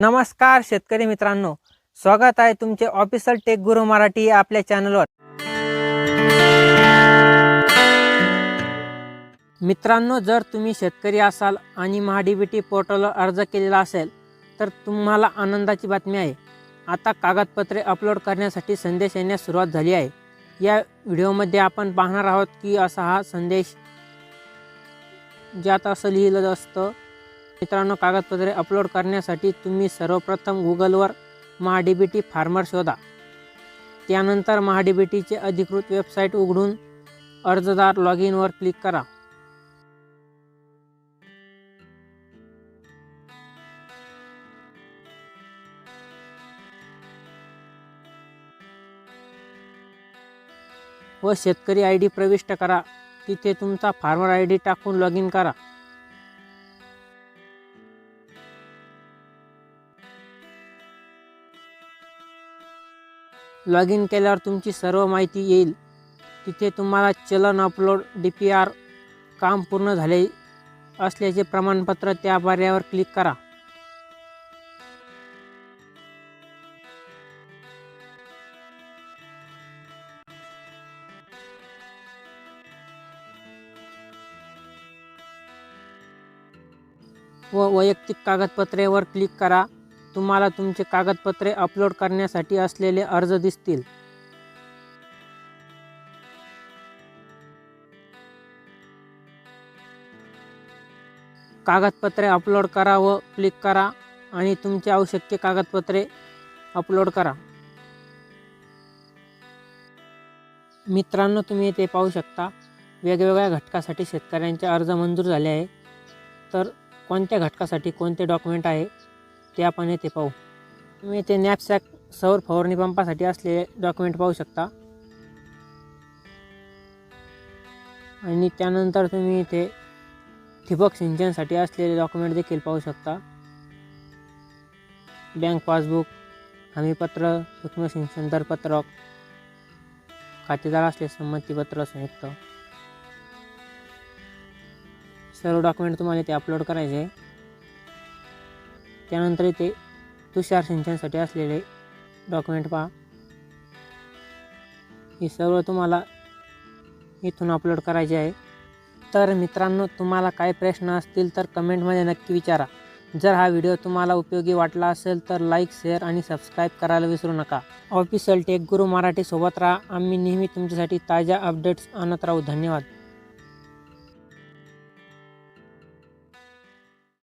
नमस्कार शेतकरी मित्रांनो. स्वागत आहे तुमचे ऑफिशियल टेक गुरु मराठी आपल्या चॅनलवर मित्रांनो जर तुम्ही शेतकरी असाल आणि महाडीबीटी पोर्टलवर अर्ज केलेला असेल तर तुम्हाला आनंदाची बातमी आहे. आता कागदपत्रे अपलोड करण्यासाठी संदेश येण्यास सुरुवात झाली आहे. या व्हिडिओमध्ये आपण पाहणार आहोत की असा हा संदेश ज्यात असं लिहिलं असतं मित्रांनो कागदपत्रे अपलोड करण्यासाठी तुम्ही सर्वप्रथम गुगलवर महाडीबीटी फार्मर शोधा. त्यानंतर महाडीबीटीचे अधिकृत वेबसाईट उघडून अर्जदार लॉग इनवर क्लिक करा. व शेतकरी आय डी प्रविष्ट करा. तिथे तुमचा फार्मर आय डी टाकून लॉग इन करा. लॉग इन केल्यावर तुमची सर्व माहिती येईल. तिथे तुम्हाला चलन अपलोड डी पी आर काम पूर्ण झाले असल्याचे प्रमाणपत्र त्या पर्यायावर क्लिक करा. व वैयक्तिक कागदपत्रेवर क्लिक करा. तुम्हाला तुमचे कागदपत्रे अपलोड करण्यासाठी असलेले अर्ज दिसतील. कागदपत्रे अपलोड करा व क्लिक करा आणि तुमचे आवश्यक कागदपत्रे अपलोड करा. मित्रांनो तुम्ही इथे पाहू शकता वेगवेगळ्या घटकासाठी शेतकऱ्यांचे अर्ज मंजूर झाले आहे. तर कोणत्या घटकासाठी कोणते डॉक्युमेंट आहे? ते आपण येथे पाहू. तुम्ही येथे नॅपसॅक सौर फवारणी पंपासाठी असलेले डॉक्युमेंट पाहू शकता. आणि त्यानंतर तुम्ही इथे ठिबक सिंचनसाठी असलेले डॉक्युमेंट देखील पाहू शकता. बँक पासबुक हमीपत्र सूक्ष्म सिंचन दरपत्रक खातेदार असले संमतीपत्र संयुक्त. सर्व डॉक्युमेंट तुम्हाला ते अपलोड करायचे आहे. त्यानंतर इथे तुषार सिंचनसाठी असलेले डॉक्युमेंट पहा. हे सर्व तुम्हाला इथून अपलोड करायचे आहे. तर मित्रांनो तुम्हाला काय प्रश्न असतील तर कमेंटमध्ये नक्की विचारा. जर हा व्हिडिओ तुम्हाला उपयोगी वाटला असेल तर लाईक शेअर आणि सबस्क्राईब करायला विसरू नका. ऑफिशियल टेक गुरु मराठी सोबत राहा. आम्ही नेहमी तुमच्यासाठी ताज्या अपडेट्स आणत राहू. धन्यवाद.